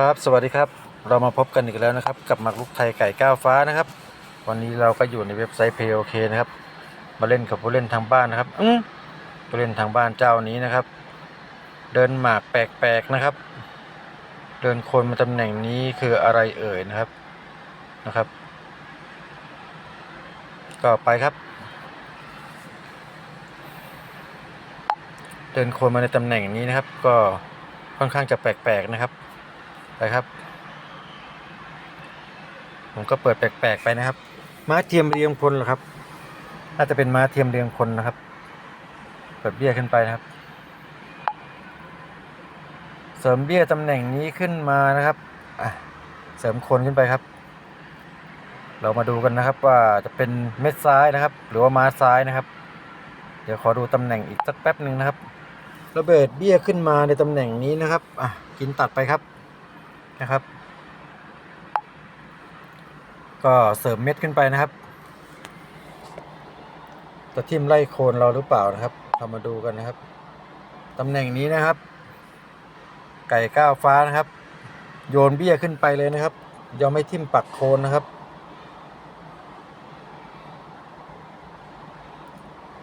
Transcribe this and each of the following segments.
ครับ สวัสดีครับ เรามาพบกันอีกแล้วนะครับ กับหมักลุกไทยไก่ก้าวฟ้านะครับ วันนี้เราก็อยู่ในเว็บไซต์ POK นะครับ มาเล่นกับผู้เล่นทางบ้านนะครับ อืผู้เล่นทางบ้านเจ้านี้นะครับ เดินหมากแปลกๆนะครับ เดินคนมาตำแหน่งนี้คืออะไรเอ่ยนะครับ นะครับ ก็ไปครับ เดินคนมาในตำแหน่งนี้นะครับ ก็ค่อนข้างจะแปลกๆนะครับ ไปครับ ผมก็เปิดแปลกๆไปนะครับ ม้าเทียมเรียงพลเหรอครับ น่าจะเป็นม้าเทียมเรียงพลนะครับ เปิดเบี้ยขึ้นไปนะครับ เสริมเบี้ยตำแหน่งนี้ขึ้นมานะครับเสริมคนขึ้นไปครับ เรามาดูกันนะครับว่าจะเป็นเม็ดซ้ายนะครับ หรือว่าม้าซ้ายนะครับ เดี๋ยวขอดูตำแหน่งอีกสักแป๊บหนึ่งนะครับระเบิดเบี้ยขึ้นมาในตำแหน่งนี้นะครับ อะ กินตัดไปครับ นะครับ ก็เสริมเม็ดขึ้นไปนะครับจะทิ่มไล่โคนเราหรือเปล่านะครับเรามาดูกันนะครับตำแหน่งนี้นะครับ ไก่ก้าวฟ้านะครับ โยนเบี้ยขึ้นไปเลยนะครับยอมไม่ทิ่มปักโคนนะครับ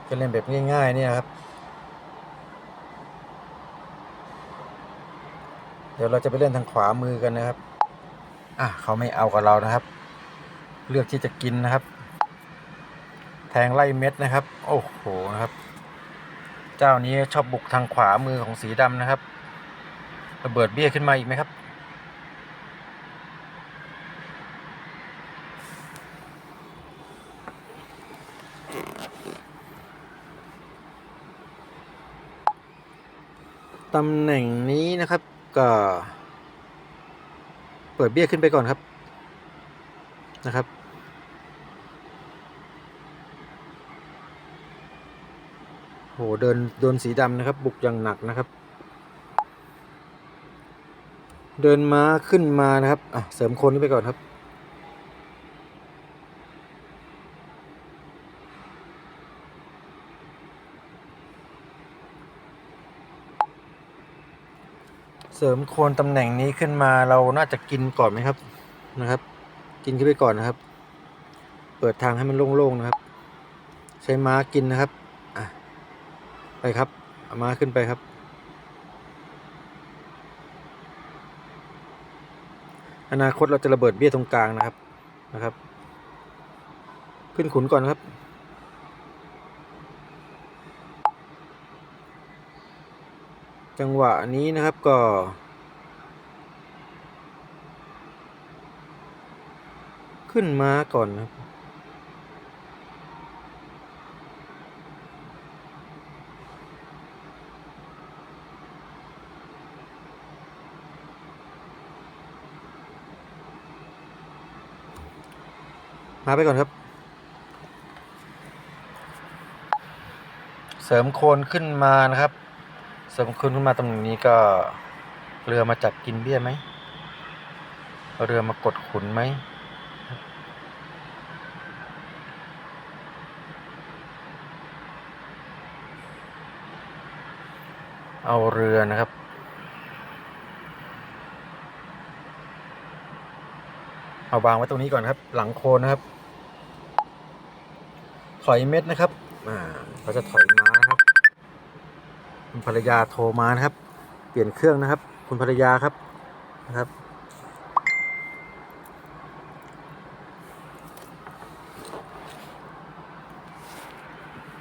จะเล่นแบบง่ายๆเนี่ยครับ ดี๋ยวเราจะไปเล่นทางขวามือกันนะครับ อะเขาไม่เอากับเรานะครับ เลือกที่จะกินนะครับ แทงไล่เม็ดนะครับ โอ้โหนะครับ เจ้านี้ชอบบุกทางขวามือของสีดำนะครับระเบิดเบี้ยขึ้นมาอีกไหมครับ ตำแหน่งนี้นะครับ ก็ เปิดเบี้ยขึ้นไปก่อนครับนะครับ โห เดินโดนสีดำนะครับ บุกอย่างหนักนะครับ เดินม้าขึ้นมานะครับ อะ เสริมคนขึ้นไปก่อนครับ เสริมโคนตำแหน่งนี้ขึ้นมาเราน่าจะกินก่อนไหมครับนะครับ กินขึ้นไปก่อนนะครับ เปิดทางให้มันโล่งๆนะครับ ใช้ม้ากินนะครับอะไปครับเอาม้าขึ้นไปครับ อนาคตเราจะระเบิดเบี้ยตรงกลางนะครับนะครับ ขึ้นขุนก่อนครับ จังหวะนี้นะครับก็ ขึ้นมาก่อนนะครับมาไปก่อนครับ เสริมโคนขึ้นมานะครับ สริมโคนขึ้นมาตรงนี้ก็เรือมาจับกินเบี้ยไหม เรือมากดขุนไหม เอาเรือนะครับเอาวางไว้ตรงนี้ก่อนครับ หลังโคนนะครับ ถอยเม็ดนะครับ อ่าเราจะถอยม้าครับ คุณภรรยาโทรมานะครับ เปลี่ยนเครื่องนะครับ คุณภรรยาครับนะครับ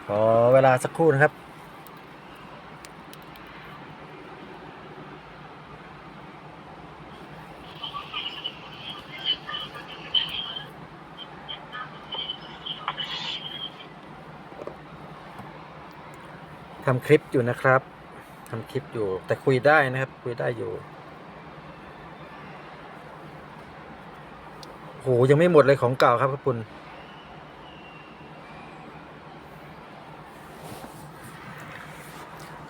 ขอเวลาสักครู่นะครับ ทำคลิปอยู่นะครับทำคลิปอยู่ แต่คุยได้นะครับ คุยได้อยู่โหยังไม่หมดเลยของเก่าครับครับคุณ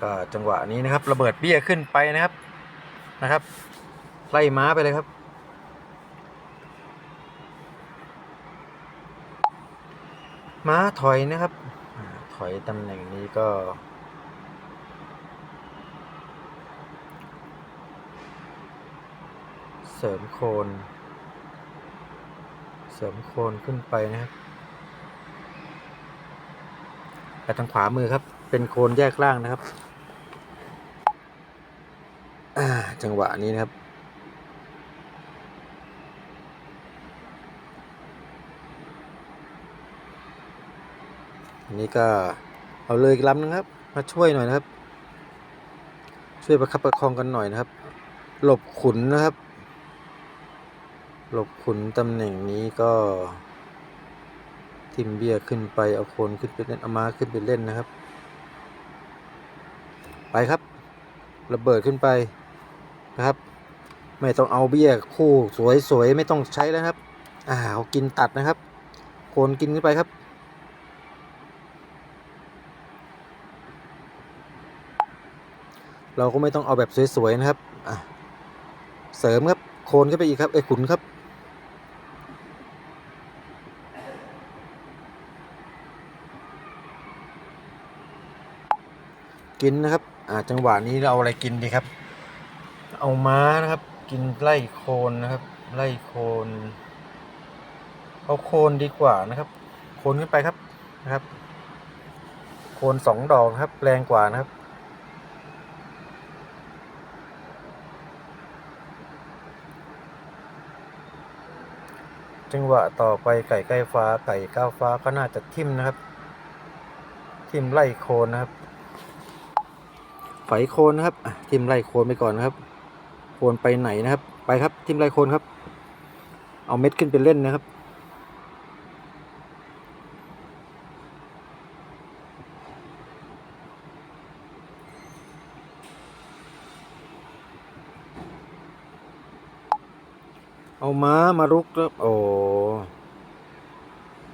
ก็จังหวะนี้นะครับ ระเบิดเบี้ยขึ้นไปนะครับนะครับ ไล่ม้าไปเลยครับ ม้าถอยนะครับ ถอยตำแหน่งนี้ก็ เสริมโคน เสริมโคนขึ้นไปนะครับไปทางขวามือครับ เป็นโคนแยกล่างนะครับจังหวะนี้นะครับ อันนี้ก็เอาเลยกลำนึงครับ มาช่วยหน่อยนะครับ ช่วยประคับประคองกันหน่อยนะครับ หลบขุนนะครับ หลบขุนตำแหน่งนี้ก็ทิมเบียขึ้นไปเอาโคนขึ้นไปเล่นเอาม้าขึ้นไปเล่นนะครับ ไปครับระเบิดขึ้นไปนะครับ ไม่ต้องเอาเบี้ยคู่สวยๆไม่ต้องใช้แล้วครับอ่าเอากินตัดนะครับ โคนกินขึ้นไปครับ เราก็ไม่ต้องเอาแบบสวยๆนะครับอะเสริมครับโคนขึ้นไปอีกครับเอ้ขุนครับ กินนะครับ อ่าจังหวะนี้เราเอาอะไรกินดีครับ เอาม้านะครับ กินไล่โคนนะครับ ไล่โคนเอาโคนดีกว่านะครับ โคนขึ้นไปครับนะครับ โคนสองดอกครับแรงกว่านะครับจังหวะต่อไปไก่ใกล้ฟ้าไก่ก้าวฟ้าก็น่าจะทิ่มนะครับ ทิ่มไล่โคนนะครับ ฝโคนนะครับทิมไล่โคนไปก่อนนะครับ โคนไปไหนนะครับ ไปครับทิมไล่โคนครับ เอาเม็ดขึ้นไปเล่นนะครับ เอาม้ามารุกแล้วโอ้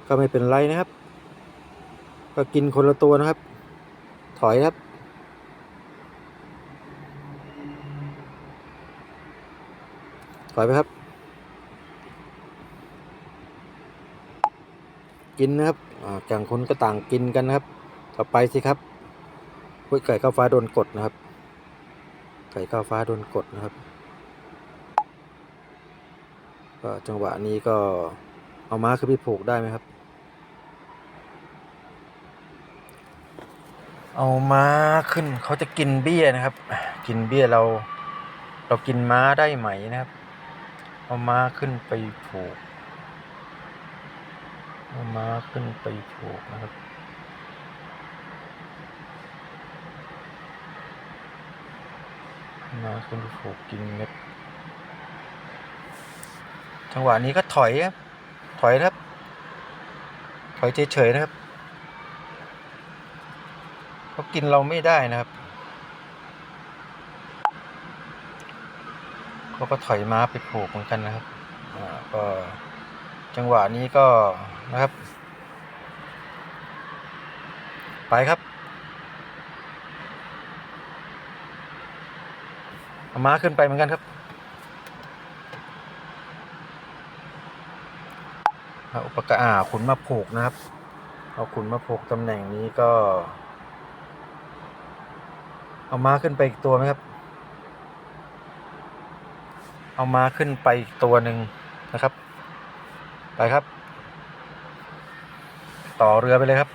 ก็ไม่เป็นไรนะครับ ก็กินคนละตัวนะครับ ถอยครับ อยไปครับ กินนะครับต่างคนก็ต่างกินกันนะครับ ต่อไปสิครับเฮ้ยไก่ข้าวฟ้าโดนกดนะครับ ไก่ข้าวฟ้าโดนกดนะครับก็จังหวะนี้ก็เอาม้าขึ้นไปผูกได้ไหมครับ เอาม้าขึ้นเขาจะกินเบี้ยนะครับ กินเบี้ยเรา เรากินม้าได้ไหมนะครับ เอาม้าขึ้นไปผูกเอาม้าขึ้นไปผูกนะครับม้าขึ้นไปผูกกินเม็ดจังหวะนี้ก็ถอยครับถอยนะครับ ถอยเฉยๆนะครับเขากินเราไม่ได้นะครับ เขาก็ถอยม้าไปผูกเหมือนกันนะครับก็จังหวะนี้ก็นะครับ ไปครับเอาม้าขึ้นไปเหมือนกันครับเอาอุปกรณ์อ่าขุนมาผูกนะครับ เอาขุนมาผูกตำแหน่งนี้ก็ เอาม้าขึ้นไปอีกตัวไหมครับ เอาม้าขึ้นไปตัวหนึ่งนะครับ ไปครับ ต่อเรือไปเลยครับ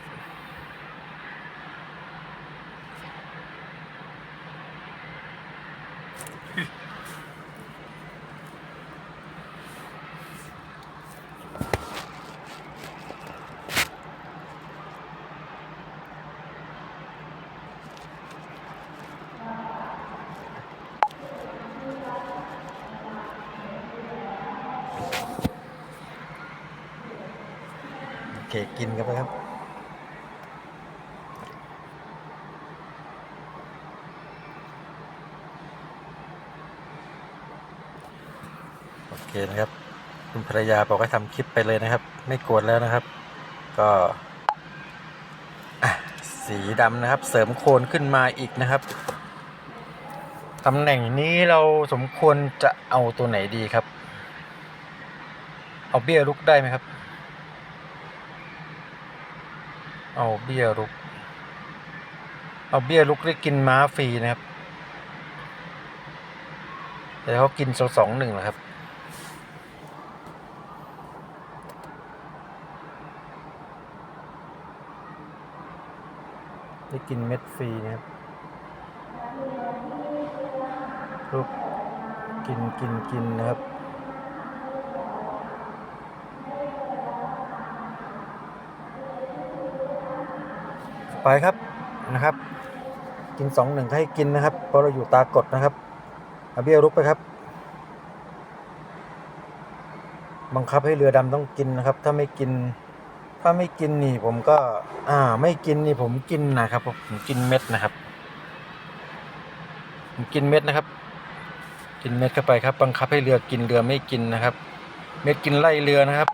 เคกินกันไปครับโอเคนะครับ คุณภรรยาบอกให้ทำคลิปไปเลยนะครับ ไม่กวนแล้วนะครับ ก็สีดำนะครับ เสริมโคนขึ้นมาอีกนะครับตำแหน่งนี้เราสมควรจะเอาตัวไหนดีครับ เอาเบี้ยลุกได้ไหมครับ เอาเบี้ยลุก เอาเบี้ยลุกได้กินม้าฟรีนะครับ แต่เขากินสองสองหนึ่งนะครับ ได้กินเม็ดฟรีนะครับลุกกินกินกินนะครับ ไปครับนะครับ กินสองหนึ่งให้กินนะครับเพราะเราอยู่ตากดนะครับอาเบี้ยรุกไปครับ บังคับให้เรือดำต้องกินนะครับ ถ้าไม่กิน ถ้าไม่กินนี่ผมก็ อ่า ไม่กินนี่ผมกินนะครับผมกินเม็ดนะครับ ผมกินเม็ดนะครับ กินเม็ดเข้าไปครับ บังคับให้เรือกินเรือไม่กินนะครับ เม็ดกินไล่เรือนะครับ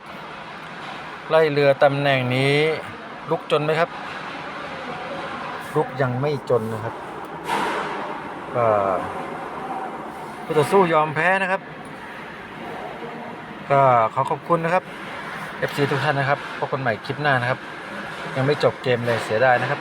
ไล่เรือตำแหน่งนี้ลุกจนไหมครับ ลุกยังไม่จนนะครับก็ผู้ต่อสู้ยอมแพ้นะครับ ก็ขอขอบคุณนะครับ FC ทุกท่านนะครับพบกันใหม่คลิปหน้านะครับ ยังไม่จบเกมเลยเสียดายนะครับ